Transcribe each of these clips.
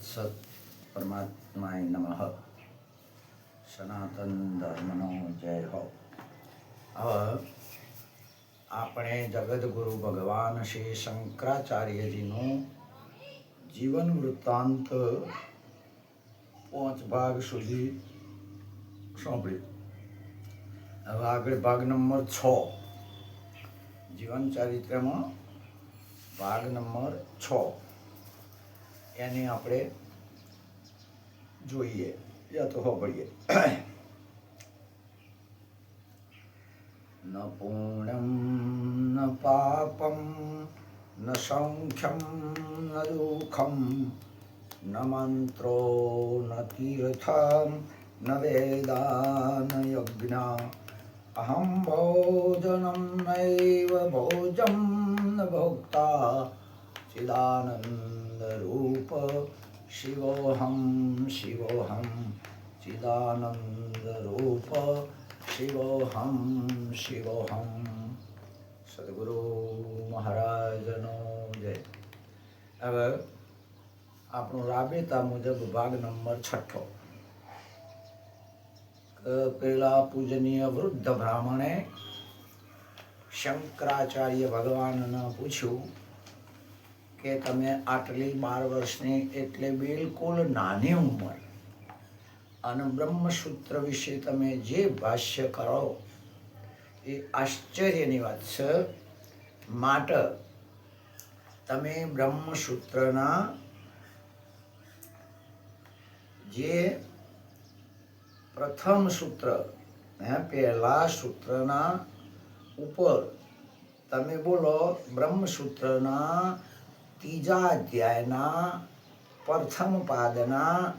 સત પરમાત્માય નમઃ સનાતન ધર્મનો જય હો હવે આપણે જગદગુરુ ભગવાન શ્રી શંકરાચાર્યજીનું જીવન વૃત્તાંત પાંચ ભાગ સુધી સાંભળ્યું હવે આગળ ભાગ નંબર છ જીવન ચારિત્ર્યમાં ભાગ નંબર છ એની આપણે જોઈએ યા તો સાંભળીએ. ન પૂર્ણમ, ન પાપમ, ન સંખ્યમ, ન દુઃખમ, ન મંત્રો, ન તીર્થમ, ન વેદા ન યજ્ઞ. અહમ ભોજનમ નૈવ ભોજમ ન ભોક્તા. चिदानन्दरूप शिवोऽहं शिवोऽहं चिदानन्दरूप शिवोऽहं शिवोऽहं સદગુરુ મહારાજનો જય હવે આપણું રાબેતા મુજબ ભાગ નંબર છઠ્ઠો કે પેલા પૂજનીય વૃદ્ધ બ્રાહ્મણે શંકરાચાર્ય ભગવાનને પૂછ્યું કે તમે આટલી બાર વર્ષની એટલે બિલકુલ નાની ઉંમર. અને બ્રહ્મસૂત્ર વિશે તમે જે ભાષ્ય કરો, એ આશ્ચર્યની વાત છે. માટે તમે બ્રહ્મસૂત્રના જે પ્રથમ સૂત્ર, હે, પહેલા સૂત્રના ઉપર તમે બોલો બ્રહ્મસૂત્રના ત્રીજા અધ્યાયના પ્રથમ પાદના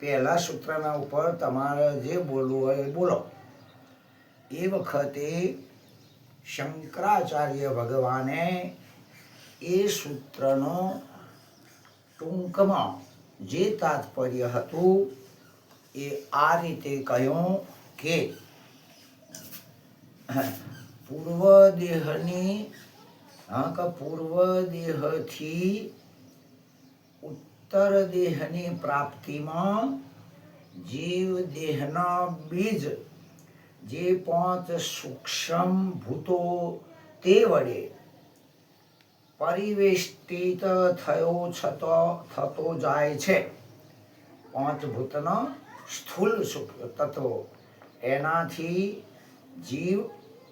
પહેલા સૂત્રના ઉપર તમારે જે બોલવું હોય એ બોલો. એ વખતે શંકરાચાર્ય ભગવાને એ સૂત્રનો ટૂંકમાં જે તાત્પર્ય હતું એ આ રીતે કહ્યું કે પૂર્વ દેહની કે પૂર્વ દેહથી ઉત્તર દેહની પ્રાપ્તિમાં જીવ દેહના બીજ જે પાંચ સૂક્ષ્મ ભૂતો તે વડે પરિવેષ્ટિત થયો છતો થતો જાય છે પાંચ ભૂતના સ્થૂલ તત્વો એનાથી જીવ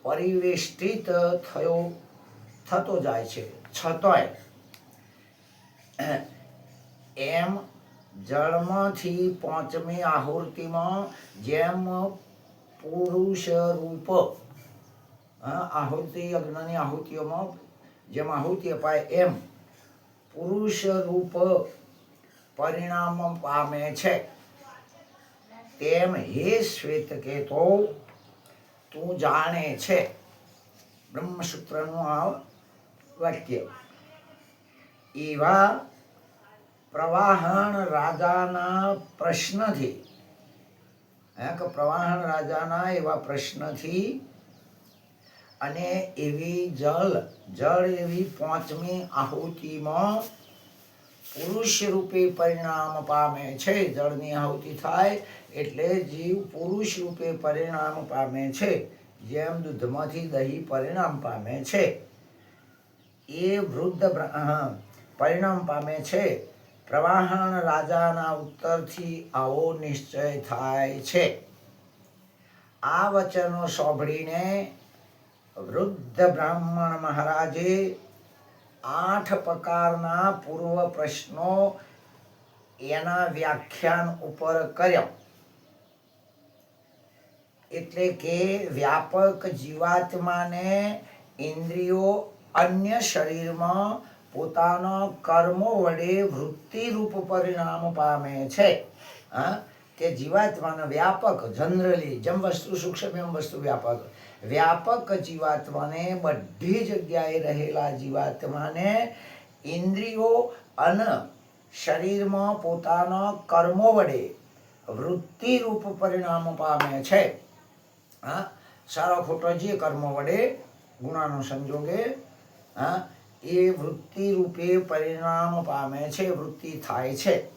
પરિવેષ્ટિત થયો થતો જાય છે. છતોય, એમ જળમાંથી પાંચમી આહુતિમાં જેમ પુરુષ રૂપ આહુતિ યજ્ઞની આહુતિઓમાં જેમ આહુતિ અપાય એમ પુરુષ રૂપ પરિણામ પામે છે. તેમ હે શ્વેત કેતો તું જાણે છે. બ્રહ્મસૂત્રનું આ વાક્ય. એવા પ્રવાહણ રાજાના પ્રશ્નથી કે પ્રવાહણ રાજાના એવા પ્રશ્નથી અને એવી જળ જળ એવી પાંચમી આહુતિમાં પુરુષ રૂપે પરિણામ પામે છે. જળની આહુતિ થાય એટલે જીવ પુરુષ રૂપે પરિણામ પામે છે. જેમ દૂધમાંથી દહીં પરિણામ પામે છે. એ વૃદ્ધ પરિણામ પામે છે. પ્રવાહણ રાજાના ઉત્તરથી આવો નિશ્ચય થાય છે. આ વચનો સાંભળીને વૃદ્ધ બ્રાહ્મણ મહારાજે આઠ પ્રકારના પૂર્વ પ્રશ્નો એના વ્યાખ્યાન ઉપર કર્યો. એટલે કે વ્યાપક જીવાત્માને ઇન્દ્રિયો અન્ય શરીરમાં પોતાના કર્મો વડે વૃત્તિરૂપ પરિણામ પામે છે. હા? કે જીવાત્માના વ્યાપક, જનરલી જેમ વસ્તુ સૂક્ષ્મ એમ વસ્તુ વ્યાપક. વ્યાપક જીવાત્માને બધી જગ્યાએ રહેલા જીવાત્માને ઇન્દ્રિયો અને શરીરમાં પોતાના કર્મો વડે વૃત્તિરૂપ પરિણામ પામે છે. હા? સારો ખોટો જે કર્મ વડે ગુણાનો સંજોગે હા? એ વૃત્તિ રૂપે પરિણામ પામે છે, વૃત્તિ થાય છે.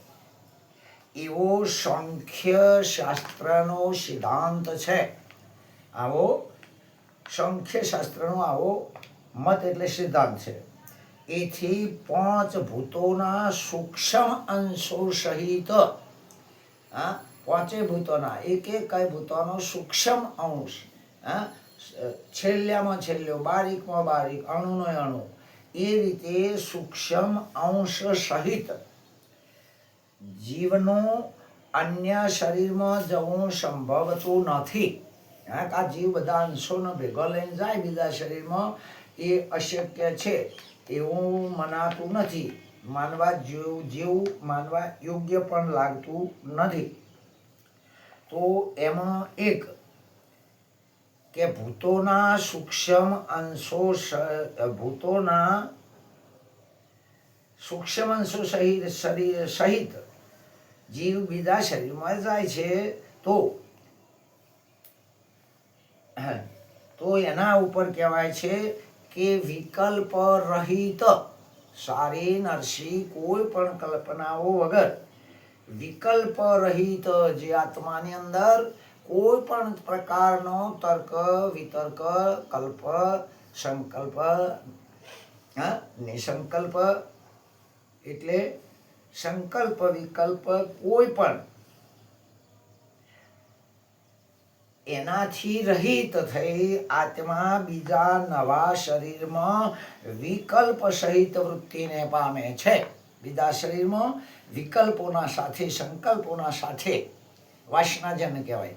એવો સંખ્ય શાસ્ત્રનો સિદ્ધાંત છે. આવો સંખ્ય શાસ્ત્રનો આવો મત એટલે સિદ્ધાંત છે. એથી પાંચ ભૂતોના સૂક્ષ્મ અંશો સહિત, હા? પાંચે ભૂતોના. એક એક ભૂતોનો સૂક્ષ્મ અંશ, હા? છેલ્લામાં છેલ્લો બારીકમાં બારીક, અણુનો અણુ. એ રીતે સૂક્ષ્મ અંશ સહિત જીવનું અન્ય શરીરમાં જવું સંભવતું નથી. હા આ જીવ બધા અંશોનો ભેગો લઈને જાય, બીજા શરીરમાં એ અશક્ય છે, એવું મનાતું નથી. માનવા જેવું જેવું માનવા યોગ્ય પણ લાગતું નથી. તો એમાં એક કે ભૂતોના સૂક્ષ્મ અંશો ભૂતોના સૂક્ષ્મ અંશો સહિત, શરીર સહિત જીવ બીજા શરીરમાં જાય છે, તો તો એના ઉપર કહેવાય છે કે વિકલ્પ રહિત સારી નરસી કોઈ પણ કલ્પનાઓ વગર વિકલ્પ રહિત જે આત્માની અંદર કોઈ પણ પ્રકારનો તર્ક, વિતર્ક, કલ્પ, સંકલ્પ નિસંકલ્પ, એટલે સંકલ્પ, વિકલ્પ કોઈ પણ એનાથી રહિત થઈ આત્મા બીજા નવા શરીરમાં વિકલ્પ સહિત વૃત્તિને પામે છે. બીજા શરીરમાં વિકલ્પોના સાથે, સંકલ્પોના સાથે વાસનાજન કહેવાય.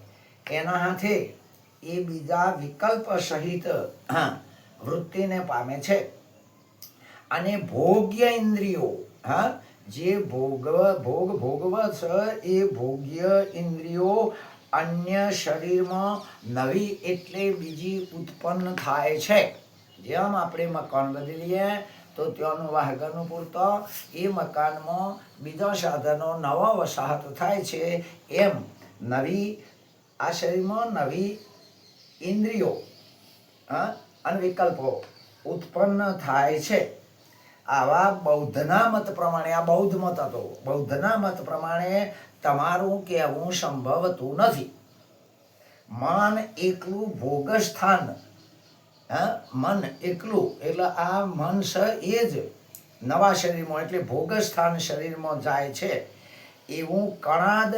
એના હાથે એ બીજા વિકલ્પ સહિત વૃત્તિને પામે છે. અને ભોગ્ય ઇન્દ્રિયો, હા, જે ભોગવ, ભોગ, ભોગવ છે એ ભોગ્ય ઇન્દ્રિયો અન્ય શરીરમાં નવી એટલે બીજી ઉત્પન્ન થાય છે. જેમ આપણે મકાન બદલીએ, તો ત્યાંનું વાહગરનું પૂરતો, એ મકાનમાં બીજા સાધનો નવા વસાહત થાય છે. એમ નવી આ શરીરમાં નવી ઇન્દ્રિયો અને વિકલ્પો ઉત્પન્ન થાય છે. આવા બૌદ્ધના મત પ્રમાણે, આ બૌદ્ધ મત હતો. બૌદ્ધના મત પ્રમાણે તમારું કહેવું સંભવતું નથી. મન એકલું ભોગસ્થાન હા મન એકલું, એટલે આ મન સ એ જ નવા શરીરમાં, એટલે ભોગ સ્થાન શરીરમાં જાય છે. એવું કણાદ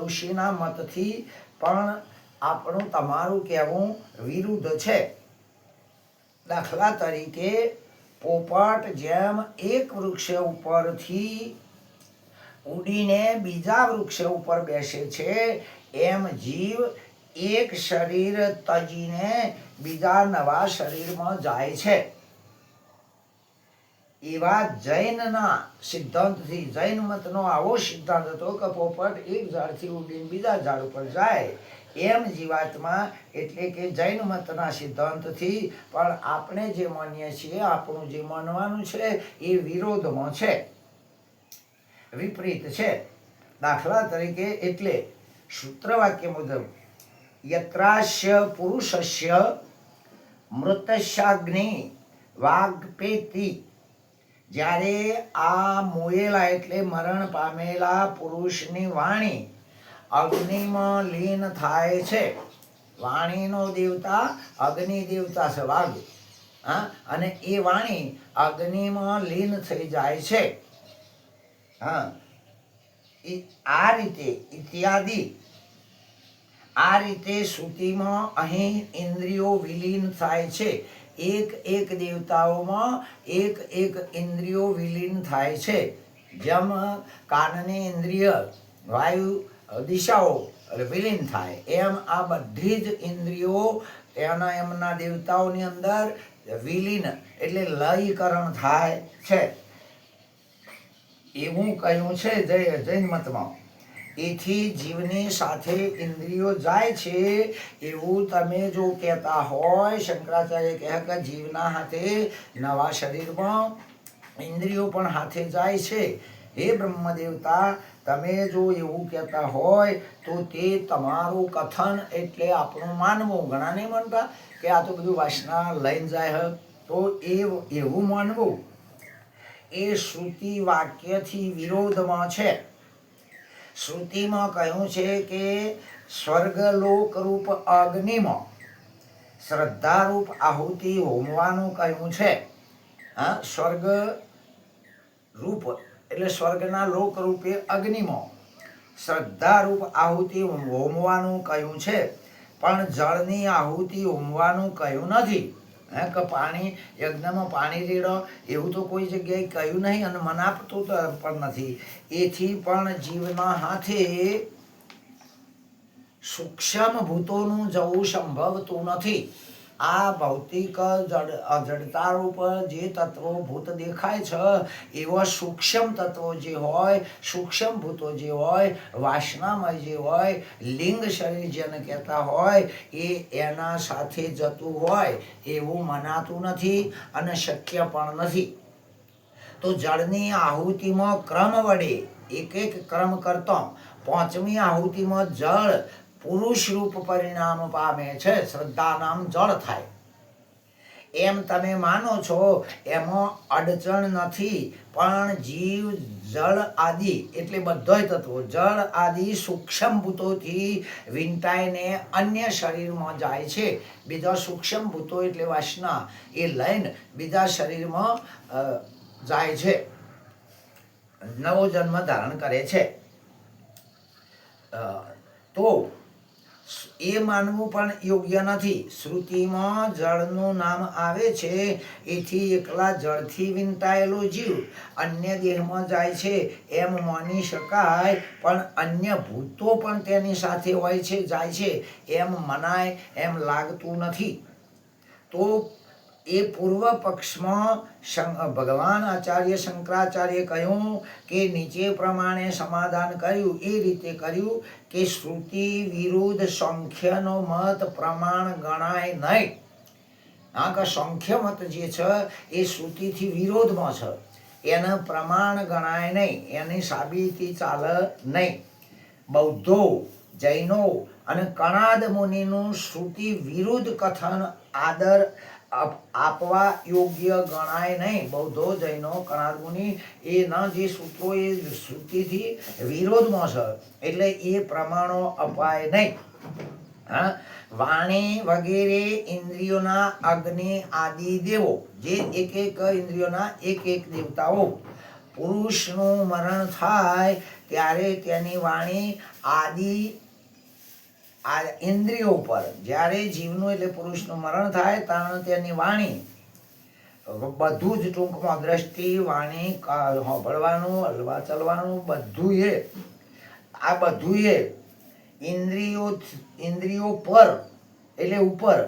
ઋષિના મતથી પણ આપણું તમારું કહેવું વિરુદ્ધ છે. દાખલા તરીકે, પોપટ જેમ એક વૃક્ષ ઉપરથી ઉડીને બીજા વૃક્ષ ઉપર બેસે છે, એમ જીવ એક શરીર તજીને બીજા નવા શરીરમાં જાય છે. એવા જૈનના સિદ્ધાંતથી જૈન મતનો આવો સિદ્ધાંત હતો કે પોપટ એક ઝાડથી ઉડીને બીજા ઝાડ ઉપર જાય. એમ જીવાતમાં એટલે કે જૈન મતના સિદ્ધાંતથી પણ આપણે જે માનીએ છીએ, આપણું જે માનવાનું છે એ વિરોધમાં છે. વિપરીત છે. દાખલા તરીકે એટલે સૂત્રવાક્ય મુજબ યત્રાશ્ય પુરુષસ્ય મૃતસ્યાગ્નિ વાગ્પેતી જ્યારે આ મોયેલા એટલે મરણ પામેલા પુરુષની વાણી અગ્નિમાં લીન થાય છે. વાણીનો દેવતા અગ્નિ દેવતા છે વાઘ હા? અને એ વાણી અગ્નિમાં લીન થઈ જાય છે. હા? આ રીતે ઇત્યાદિ. આ રીતે શ્રુતિમાં અહીં ઇન્દ્રિયો વિલીન થાય છે. એક એક દેવતાઓમાં એક એક ઇન્દ્રિયો વિલીન થાય છે. જેમ કાનની ઇન્દ્રિય, વાયુ, દિશાઓ વિલીન થાય. એમ આ બધી જ ઇન્દ્રિયો એના એમના દેવતાઓની અંદર વિલીન એટલે લયકરણ થાય છે. એવું કહ્યું છે જય જૈન મતમાં. એથી જીવની સાથે ઇન્દ્રિયો જાય છે એવું તમે જો કહેતા હોય, શંકરાચાર્ય કહે કે જીવના હાથે નવા શરીરમાં ઇન્દ્રિયો પણ હાથે જાય છે. હે બ્રહ્મદેવતા, તમે જો એવું કહેતા હોય, તો તે તમારું કથન એટલે આપણું માનવું. ઘણા નહીં માનતા કે આ તો બધું વાસના લઈને જાય હ. તો એ એવું માનવું. એ શ્રુતિ વાક્યથી વિરોધમાં છે. શ્રુતિમાં કહ્યું છે કે સ્વર્ગલોક રૂપ અગ્નિમાં શ્રદ્ધારૂપ આહુતિ હોમવાનું કહ્યું છે. હા સ્વર્ગ રૂપ એટલે સ્વર્ગના લોક રૂપે અગ્નિમાં શ્રદ્ધારૂપ આહુતિ હોમવાનું કહ્યું છે. પણ જળની આહુતિ હોમવાનું કહ્યું નથી. હે, કે પાણી, યજ્ઞમાં પાણી રેડો, એવું તો કોઈ જગ્યાએ કહ્યું નહીં અને મનાપતું તો પણ નથી. એથી પણ જીવના હાથે સૂક્ષ્મ ભૂતોનું જવું સંભવતું નથી. આ ભૌતિક જડ જડતા રૂપ જે તત્વો ભૂત દેખાય છે, એવા સૂક્ષ્મ તત્વો જે હોય, સૂક્ષ્મ ભૂતો જે હોય, વાસનામય જે હોય, લિંગ શરીર જેને કહેતા હોય, એ એના સાથે જતું હોય એવું મનાતું નથી અને શક્ય પણ નથી. તો જળની આહુતિમાં ક્રમ વડે એક એક ક્રમ કરતો. પાંચમી આહુતિમાં જળ પુરુષ રૂપ પરિણામ પામે છે શ્રદ્ધા નામ જળ થાય. એમ તમે માનો છો, એમાં અડચણ નથી, પણ જીવ, જળ આદિ, એટલે બધાય તત્વો, જળ આદિ સૂક્ષ્મ ભૂતોથી વિંટાઈને અન્ય શરીરમાં જાય છે. બીજા સૂક્ષ્મ ભૂતો એટલે વાસના, એ લઈને બીજા શરીરમાં જાય છે. નવો જન્મ ધારણ કરે છે. તો એ માનવું પણ યોગ્ય નથી. શ્રુતિમાં જળનું નામ આવે છે. એથી એકલા જળથી વિંટાયેલો જીવ અન્ય દેહમાં જાય છે એમ માની શકાય, પણ અન્ય ભૂતો પણ તેની સાથે હોય છે, જાય છે એમ મનાય એમ લાગતું નથી. તો એ પૂર્વ પક્ષમાં ભગવાન આચાર્ય શંકરાચાર્ય કહ્યું કે નીચે પ્રમાણે સમાધાન કર્યું. એ રીતે કર્યું કે શ્રુતિ વિરુદ્ધ સંખ્યનો મત પ્રમાણ ગણાય નહીં. આ કે સંખ્ય મત જે છે, એ શ્રુતિથી વિરોધમાં છે. એને પ્રમાણ ગણાય નહીં. એની સાબિતી ચાલે નહીં. બૌદ્ધો, જૈનો અને કણાદ મુનિનું શ્રુતિ વિરુદ્ધ કથન આદર આપવા યોગ્ય ગણાય નહીં. બૌદ્ધો, જૈનો કણાદ મુનિ એ ન જે સૂત્રો એ શ્રુતિથી વિરોધમાં છે. એટલે એ પ્રમાણો અપાય નહીં. હા? વાણી વગેરે ઇન્દ્રિયોના અગ્નિ આદિ દેવો. જે એક એક ઇન્દ્રિયોના એક એક દેવતાઓ. પુરુષનું મરણ થાય ત્યારે તેની વાણી આદિ આ ઇન્દ્રિયો ઉપર જ્યારે જીવનું એટલે પુરુષનું મરણ થાય ત્યારે તેની વાણી. બધું જ ટૂંકમાં દ્રષ્ટિ, વાણી હોભળવાનું, હલવા ચલવાનું બધું એ. આ બધું એ ઇન્દ્રિયો ઇન્દ્રિયો પર એટલે ઉપર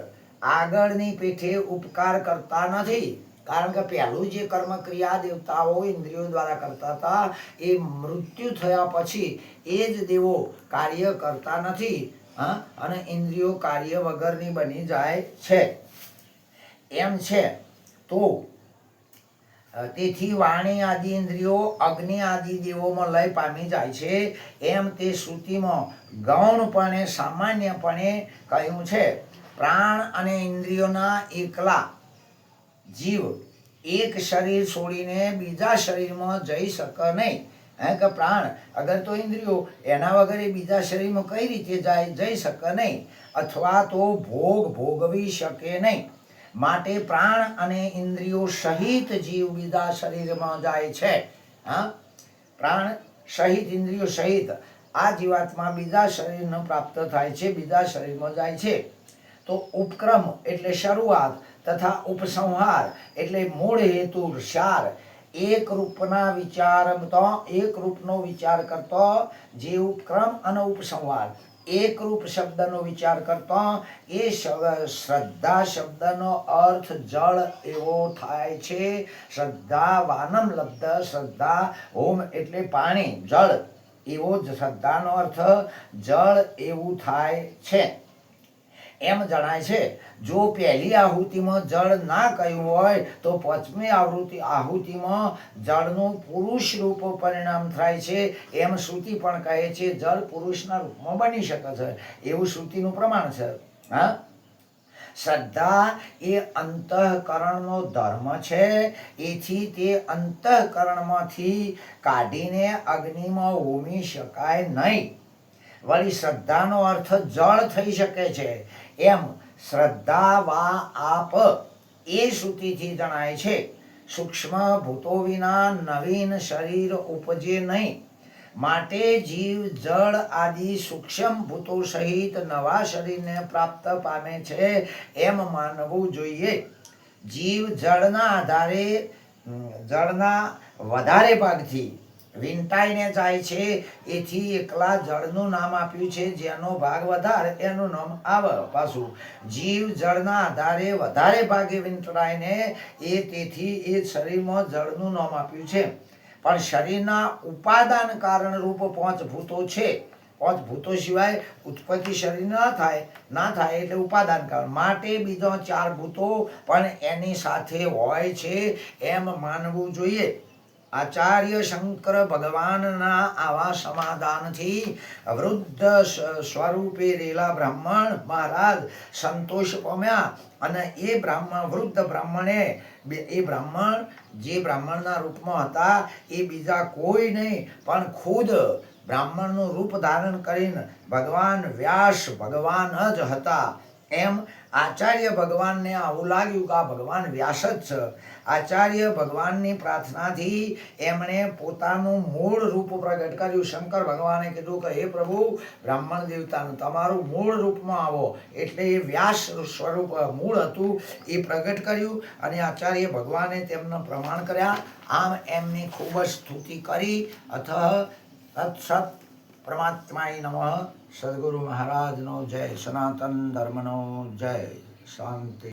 આગળની પીઠે ઉપકાર કરતા નથી. કારણ કે પહેલું જે કર્મ ક્રિયા દેવતાઓ ઇન્દ્રિયો દ્વારા કરતા હતા, એ મૃત્યુ થયા પછી એ જ દેવો કાર્ય કરતા નથી. હા? અને ઇન્દ્રિયો કાર્ય વગરની બની જાય છે. એમ છે. તો તેથી વાણી આદિ ઇન્દ્રિયો અગ્નિ આદિ દેવોમાં લય પામી જાય છે. એમ તે શ્રુતિમાં ગૌણપણે, સામાન્યપણે કહ્યું છે. પ્રાણ અને ઇન્દ્રિયોના એકલા જીવ એક શરીર છોડીને બીજા શરીરમાં જઈ શકે નહીં. હે કે પ્રાણ? અગર તો ઇન્દ્રિયો એના વગર એ બીજા શરીરમાં કઈ રીતે જાય, જઈ શકે નહીં, અથવા તો ભોગ ભોગવી શકે નહીં. માટે પ્રાણ અને ઇન્દ્રિયો સહિત જીવ બીજા શરીરમાં જાય છે. હા? પ્રાણ સહિત, ઇન્દ્રિયો સહિત, આ જીવાત્મા બીજા શરીરને પ્રાપ્ત થાય છે, બીજા શરીરમાં જાય છે. તો ઉપક્રમ એટલે શરૂઆત તથા ઉપસંહાર એટલે મૂળ હેતુ સાર એક રૂપના વિચાર તો, એક રૂપનો વિચાર કરતો જે ઉપક્રમ અને ઉપસંવાદ. એક રૂપ શબ્દનો વિચાર કરતો, એ શ્રદ્ધા શબ્દનો અર્થ જળ એવો થાય છે. શ્રદ્ધા વાનમ લબ્ધ, શ્રદ્ધા હોમ એટલે પાણી, જળ. એવો જ શ્રદ્ધાનો અર્થ જળ એવું થાય છે. એમ જણાય છે, જો પહેલી આહુતિમાં જળ ના કહ્યું હોય, તો પાંચમી આવૃત્તિ આહુતિમાં જળનું પુરુષ રૂપ પરિણામ થાય છે. એમ શ્રુતિ પણ કહે છે, જળ પુરુષના રૂપમાં બની શકે છે. એવું શ્રુતિનું પ્રમાણ છે. હા? શ્રદ્ધા એ અંતઃકરણનો ધર્મ છે. એથી તે અંતઃકરણમાંથી કાઢીને અગ્નિમાં હોમી શકાય નહીં. વળી શ્રદ્ધાનો અર્થ જળ થઈ શકે છે. એમ શ્રદ્ધા વા આપ. એ શ્રુતિથી જણાય છે, સૂક્ષ્મ ભૂતો વિના નવીન શરીર ઉપજે નહીં. માટે જીવ, જળ આદિ સૂક્ષ્મ ભૂતો સહિત નવા શરીરને પ્રાપ્ત પામે છે એમ માનવું જોઈએ. જીવ જળના આધારે જળના વધારે ભાગથી વીંટાઈને જાય છે. એથી એકલા જળનું નામ આપ્યું છે. જેનો ભાગ વધારે, એનું નામ આવે પાછું. જીવ જળના આધારે વધારે ભાગે વીંટળાઈને એ તેથી એ શરીરમાં જળનું નામ આપ્યું છે. પણ શરીરના ઉપાદાન કારણ રૂપ પાંચ ભૂતો છે. પાંચ ભૂતો સિવાય ઉત્પત્તિ શરીર ના થાય ના થાય એટલે ઉપાદાન કારણ. માટે બીજા ચાર ભૂતો પણ એની સાથે હોય છે. એમ માનવું જોઈએ. આચાર્ય શંકર ભગવાનના આવા સમાધાનથી વૃદ્ધ સ્વરૂપે રેલા બ્રાહ્મણ મહારાજ સંતોષ પામ્યા અને એ બ્રાહ્મણ, વૃદ્ધ બ્રાહ્મણે એ બ્રાહ્મણ જે બ્રાહ્મણના રૂપમાં હતા એ બીજા કોઈ નહીં, પણ ખુદ બ્રાહ્મણનું રૂપ ધારણ કરીને ભગવાન વ્યાસ ભગવાન જ હતા. એમ આચાર્ય ભગવાનને આવું લાગ્યું કે આ ભગવાન વ્યાસ જ છે. આચાર્ય ભગવાનની પ્રાર્થનાથી એમણે પોતાનું મૂળ રૂપ પ્રગટ કર્યું. શંકર ભગવાને કીધું કે, હે પ્રભુ, બ્રાહ્મણ દેવતાનું તમારું મૂળ રૂપમાં આવો. એટલે એ વ્યાસ સ્વરૂપ મૂળ હતું, એ પ્રગટ કર્યું અને આચાર્ય ભગવાને તેમના પ્રમાણ કર્યા. આમ એમની ખૂબ જ સ્તુતિ કરી. અથ તત્સત પરમાત્માય નમઃ. સદગુરુ મહારાજનો જય સનાતન ધર્મનો જય. શાંતિ.